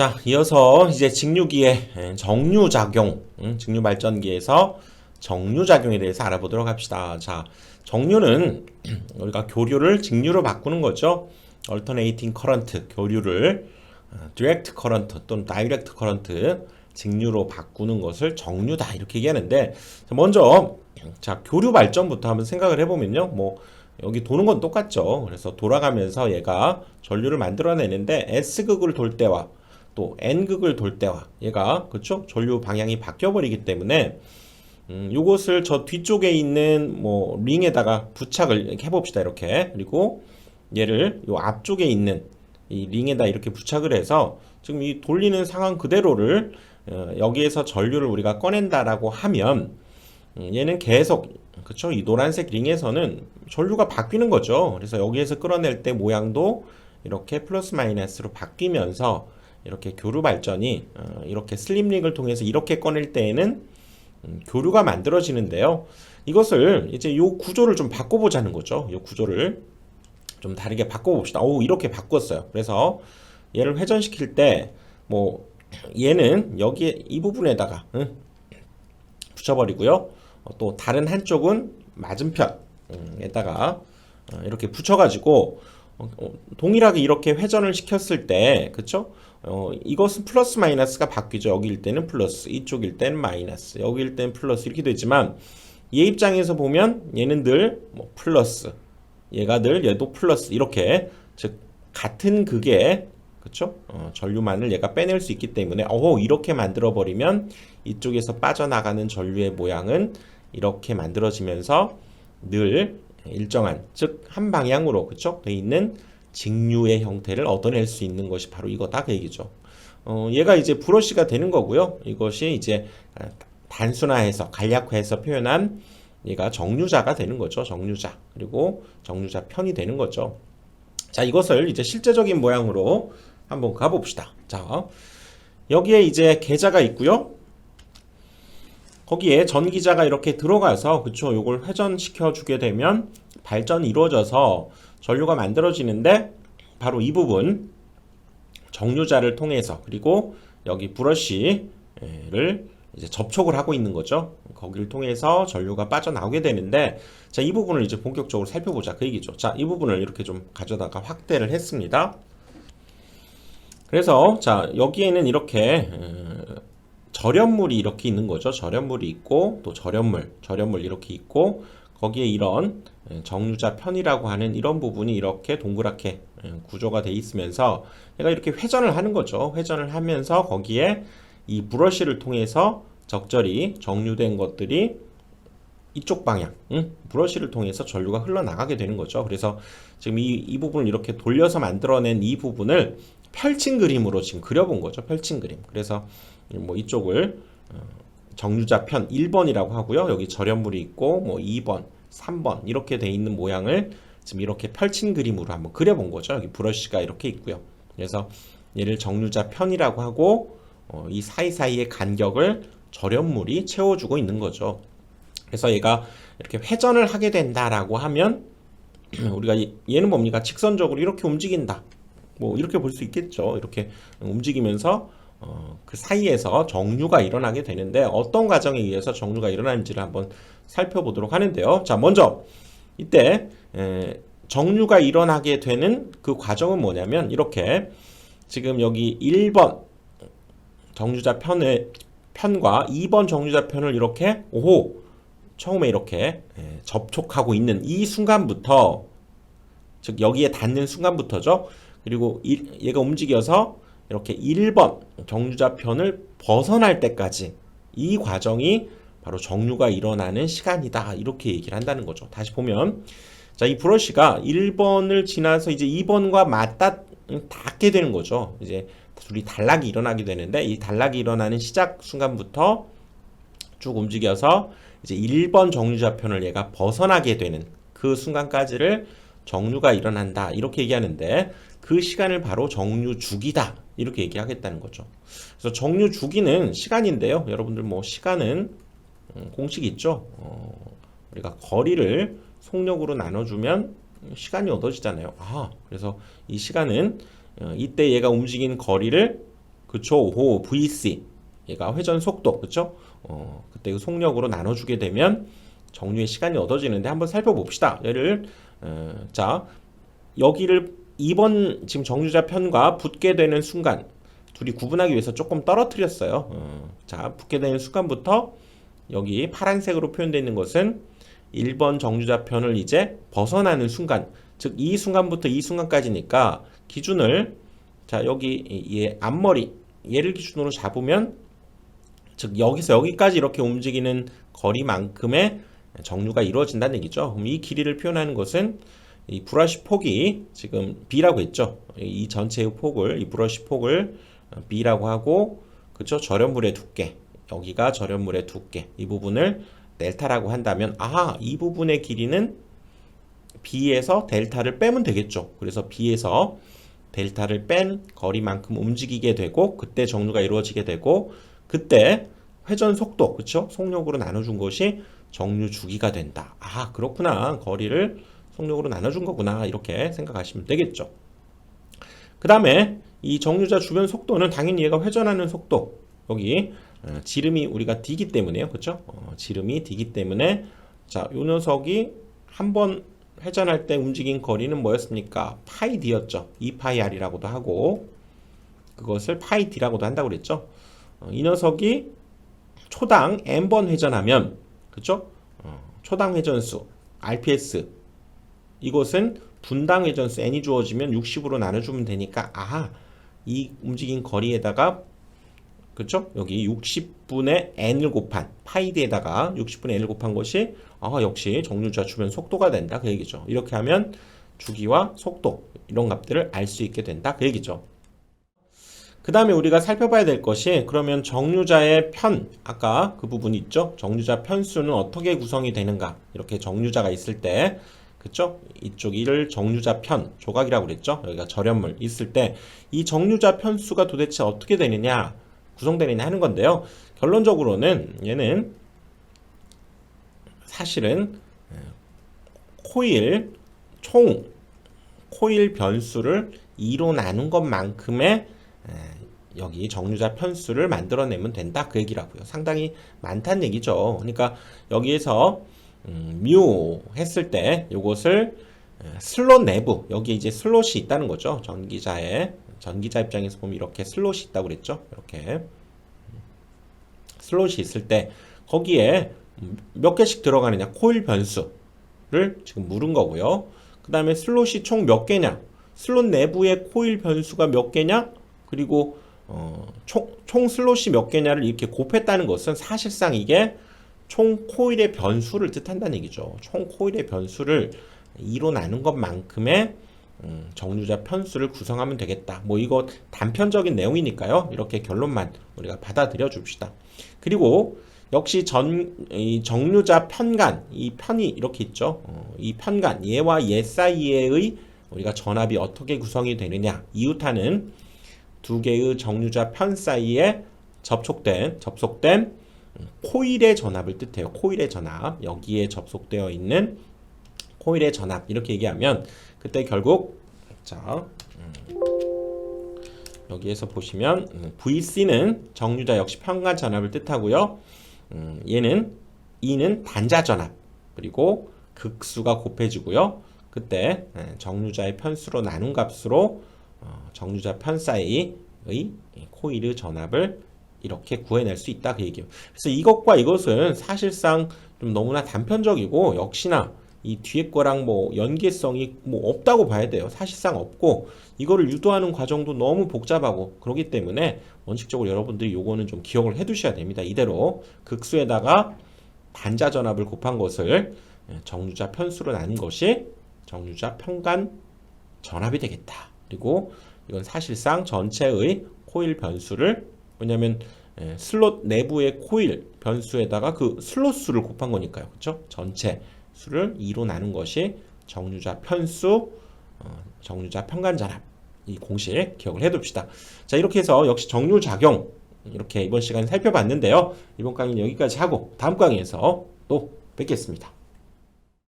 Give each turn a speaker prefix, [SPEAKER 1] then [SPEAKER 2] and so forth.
[SPEAKER 1] 자, 이어서 이제 직류기의 정류작용, 음, 직류발전기에서 정류작용에 대해서 알아보도록 합시다. 자, 정류는 우리가 교류를 직류로 바꾸는 거죠. alternating current, 교류를 어, direct current 또는 direct current, 직류로 바꾸는 것을 정류다 이렇게 얘기하는데 자, 먼저 자 교류 발전부터 한번 생각을 해보면요 뭐 여기 도는 건 똑같죠 그래서 돌아가면서 얘가 전류를 만들어내는데 S극을 돌 때와 또 N극을 돌 때와 얘가 그쵸? 전류 방향이 바뀌어 버리기 때문에 음, 요것을 저 뒤쪽에 있는 뭐 링에다가 부착을 해봅시다 이렇게. 그리고 얘를 요 앞쪽에 있는 이 링에다 이렇게 부착을 해서 지금 이 돌리는 상황 그대로를 어, 여기에서 전류를 우리가 꺼낸다라고 하면 음, 얘는 계속 그쵸? 이 노란색 링에서는 전류가 바뀌는 거죠. 그래서 여기에서 끌어낼 때 모양도 이렇게 플러스 마이너스로 바뀌면서 이렇게 교류 발전이 어, 이렇게 슬립 링을 통해서 이렇게 꺼낼 때에는 음, 교류가 만들어지는데요 이것을 이제 요 구조를 좀 바꿔보자는 거죠 요 구조를 좀 다르게 바꿔봅시다 오 이렇게 바꿨어요 그래서 얘를 회전시킬 때 뭐 얘는 여기에 이 부분에다가 응, 붙여버리고요. 어, 또 다른 한쪽은 맞은편에다가 어, 이렇게 붙여가지고 동일하게 이렇게 회전을 시켰을 때, 그쵸? 어, 이것은 플러스 마이너스가 바뀌죠. 여기일 때는 플러스, 이쪽일 때는 마이너스, 여기일 때는 플러스 이렇게 되지만 얘 입장에서 보면 얘는 늘 뭐 플러스, 얘가 늘 얘도 플러스 이렇게 즉 같은 극의 그쵸? 어, 전류만을 얘가 빼낼 수 있기 때문에 어 이렇게 만들어 버리면 이쪽에서 빠져나가는 전류의 모양은 이렇게 만들어지면서 늘 일정한 즉 한 방향으로 그쵸? 돼 있는 직류의 형태를 얻어낼 수 있는 것이 바로 이거다 그 얘기죠. 어, 얘가 이제 브러쉬가 되는 거고요. 이것이 이제 단순화해서 간략화해서 표현한 얘가 정류자가 되는 거죠. 정류자 그리고 정류자 편이 되는 거죠. 자 이것을 이제 실제적인 모양으로 한번 가봅시다. 자, 여기에 이제 계좌가 있고요. 거기에 전기자가 이렇게 들어가서 그쵸 요걸 회전시켜 주게 되면 발전이 이루어져서 전류가 만들어지는데 바로 이 부분 정류자를 통해서 그리고 여기 브러쉬를 이제 접촉을 하고 있는 거죠. 거기를 통해서 전류가 빠져나오게 되는데 자, 이 부분을 이제 본격적으로 살펴보자 그 얘기죠. 자, 이 부분을 이렇게 좀 가져다가 확대를 했습니다. 그래서 자 여기에는 이렇게 절연물이 이렇게 있는 거죠. 절연물이 있고 또 절연물, 절연물 이렇게 있고 거기에 이런 정류자 편이라고 하는 이런 부분이 이렇게 동그랗게 구조가 돼 있으면서 얘가 이렇게 회전을 하는 거죠. 회전을 하면서 거기에 이 브러쉬를 통해서 적절히 정류된 것들이 이쪽 방향, 응? 브러쉬를 통해서 전류가 흘러나가게 되는 거죠. 그래서 지금 이, 이 부분을 이렇게 돌려서 만들어낸 이 부분을 펼친 그림으로 지금 그려본 거죠. 펼친 그림. 그래서 뭐 이쪽을 어, 정류자 편 1번이라고 하고요. 여기 절연물이 있고 뭐 2번, 3번 이렇게 돼 있는 모양을 지금 이렇게 펼친 그림으로 한번 그려본 거죠. 여기 브러쉬가 이렇게 있고요. 그래서 얘를 정류자 편이라고 하고 어, 이 사이사이의 간격을 절연물이 채워주고 있는 거죠. 그래서 얘가 이렇게 회전을 하게 된다라고 하면 우리가 얘는 뭡니까? 직선적으로 이렇게 움직인다. 뭐 이렇게 볼 수 있겠죠. 이렇게 움직이면서 어, 그 사이에서 정류가 일어나게 되는데 어떤 과정에 의해서 정류가 일어나는지를 한번 살펴보도록 하는데요. 자, 먼저 이때 에, 정류가 일어나게 되는 그 과정은 뭐냐면 이렇게 지금 여기 1번 정류자 편의 편과 2번 정류자 편을 이렇게 오호 처음에 이렇게 에, 접촉하고 있는 이 순간부터 즉 여기에 닿는 순간부터죠. 그리고 얘가 움직여서 이렇게 1번 정류자 편을 벗어날 때까지 이 과정이 바로 정류가 일어나는 시간이다. 이렇게 얘기를 한다는 거죠. 다시 보면 자, 이 브러쉬가 1번을 지나서 이제 2번과 맞닿 닿게 되는 거죠. 이제 둘이 단락이 일어나게 되는데 이 단락이 일어나는 시작 순간부터 쭉 움직여서 이제 1번 정류자 편을 얘가 벗어나게 되는 그 순간까지를 정류가 일어난다. 이렇게 얘기하는데 그 시간을 바로 정류 주기다 이렇게 얘기하겠다는 거죠. 그래서 정류 주기는 시간인데요. 여러분들 뭐 시간은 음, 공식이 있죠. 어, 우리가 거리를 속력으로 나눠주면 시간이 얻어지잖아요. 아, 그래서 이 시간은 어, 이때 얘가 움직인 거리를 그쵸? 호 VC 얘가 회전 속도 그쵸? 어, 그때 그 속력으로 나눠주게 되면 정류의 시간이 얻어지는데 한번 살펴봅시다. 얘를 어, 자 여기를 2번 지금 정류자 편과 붙게 되는 순간 둘이 구분하기 위해서 조금 떨어뜨렸어요. 어, 자 붙게 되는 순간부터 여기 파란색으로 표현되어 있는 것은 1번 정류자 편을 이제 벗어나는 순간 즉 이 순간부터 이 순간까지니까 기준을 자 여기 얘 앞머리 얘를 기준으로 잡으면 즉 여기서 여기까지 이렇게 움직이는 거리만큼의 정류가 이루어진다는 얘기죠. 그럼 이 길이를 표현하는 것은 이 브러쉬 폭이 지금 B라고 했죠. 이 전체의 폭을 이 브러쉬 폭을 B라고 하고 그쵸 절연물의 두께 여기가 절연물의 두께 이 부분을 델타라고 한다면 아하 이 부분의 길이는 B에서 델타를 빼면 되겠죠. 그래서 B에서 델타를 뺀 거리만큼 움직이게 되고 그때 정류가 이루어지게 되고 그때 회전 속도 그쵸 속력으로 나눠준 것이 정류 주기가 된다. 아 그렇구나 거리를 속력으로 나눠준 거구나 이렇게 생각하시면 되겠죠. 그 다음에 이 정류자 주변 속도는 당연히 얘가 회전하는 속도. 여기 어, 지름이 우리가 D기 때문에요. 그쵸 어, 지름이 D기 때문에. 자요 녀석이 한 번 회전할 때 움직인 거리는 뭐였습니까? 파이 D였죠. 2파이 R이라고도 하고 그것을 파이 D라고도 한다고 그랬죠. 어, 이 녀석이 초당 n번 회전하면 그쵸 어, 초당 회전수 RPS 이것은 분당 회전수 n이 주어지면 60으로 나눠주면 되니까 아하 이 움직인 거리에다가 그쵸? 여기 60분의 n을 곱한 파이드에다가 60분의 n을 곱한 것이 아 역시 정류자 주변 속도가 된다. 그 얘기죠. 이렇게 하면 주기와 속도 이런 값들을 알 수 있게 된다. 그 얘기죠. 그 다음에 우리가 살펴봐야 될 것이 그러면 정류자의 편 아까 그 부분 있죠? 정류자 편수는 어떻게 구성이 되는가? 이렇게 정류자가 있을 때 그쵸 이쪽 이를 정류자 편 조각이라고 그랬죠 여기가 절연물 있을 때 이 정류자 편수가 도대체 어떻게 되느냐 구성되느냐 하는 건데요 결론적으로는 얘는 사실은 에, 코일 총 코일 변수를 2로 나눈 것만큼의 에, 여기 정류자 편수를 만들어내면 된다 그 얘기라고요. 상당히 많다는 얘기죠. 그러니까 여기에서 음, 뮤 했을 때 이것을 슬롯 내부 여기 이제 슬롯이 있다는 거죠. 전기자의 전기자 입장에서 보면 이렇게 슬롯이 있다고 그랬죠. 이렇게 슬롯이 있을 때 거기에 몇 개씩 들어가느냐 코일 변수를 지금 물은 거고요. 그 다음에 슬롯이 총 몇 개냐 슬롯 내부의 코일 변수가 몇 개냐 그리고 어, 총, 총 슬롯이 몇 개냐를 이렇게 곱했다는 것은 사실상 이게 총 코일의 변수를 뜻한다는 얘기죠. 총 코일의 변수를 2로 나눈 것만큼의 음, 정류자 편수를 구성하면 되겠다. 뭐 이거 단편적인 내용이니까요. 이렇게 결론만 우리가 받아들여 줍시다. 그리고 역시 전, 이 정류자 편간, 이 편이 이렇게 있죠. 어, 이 편간, 얘와 얘 사이에의 우리가 전압이 어떻게 구성이 되느냐. 이웃하는 두 개의 정류자 편 사이에 접촉된, 접속된 코일의 전압을 뜻해요. 코일의 전압. 여기에 접속되어 있는 코일의 전압. 이렇게 얘기하면 그때 결국 자 음, 여기에서 보시면 음, VC는 정류자 역시 편간 전압을 뜻하고요. 음, 얘는 E는 단자 전압 그리고 극수가 곱해지고요. 그때 예, 정류자의 편수로 나눈 값으로 어, 정류자 편 사이의 코일의 전압을 이렇게 구해낼 수 있다 그 얘기예요. 그래서 이것과 이것은 사실상 좀 너무나 단편적이고 역시나 이 뒤에 거랑 뭐 연계성이 뭐 없다고 봐야 돼요. 사실상 없고 이거를 유도하는 과정도 너무 복잡하고 그렇기 때문에 원칙적으로 여러분들이 요거는 좀 기억을 해 두셔야 됩니다. 이대로 극수에다가 반자 전압을 곱한 것을 정류자 편수로 나눈 것이 정류자 편간 전압이 되겠다. 그리고 이건 사실상 전체의 코일 변수를 왜냐하면 슬롯 내부의 코일 변수에다가 그 슬롯 수를 곱한 거니까요. 그렇죠? 전체 수를 2로 나눈 것이 정류자 편수, 어, 정류자 편간전압 이 공식 기억을 해둡시다. 자 이렇게 해서 역시 정류작용 이렇게 이번 시간에 살펴봤는데요. 이번 강의는 여기까지 하고 다음 강의에서 또 뵙겠습니다.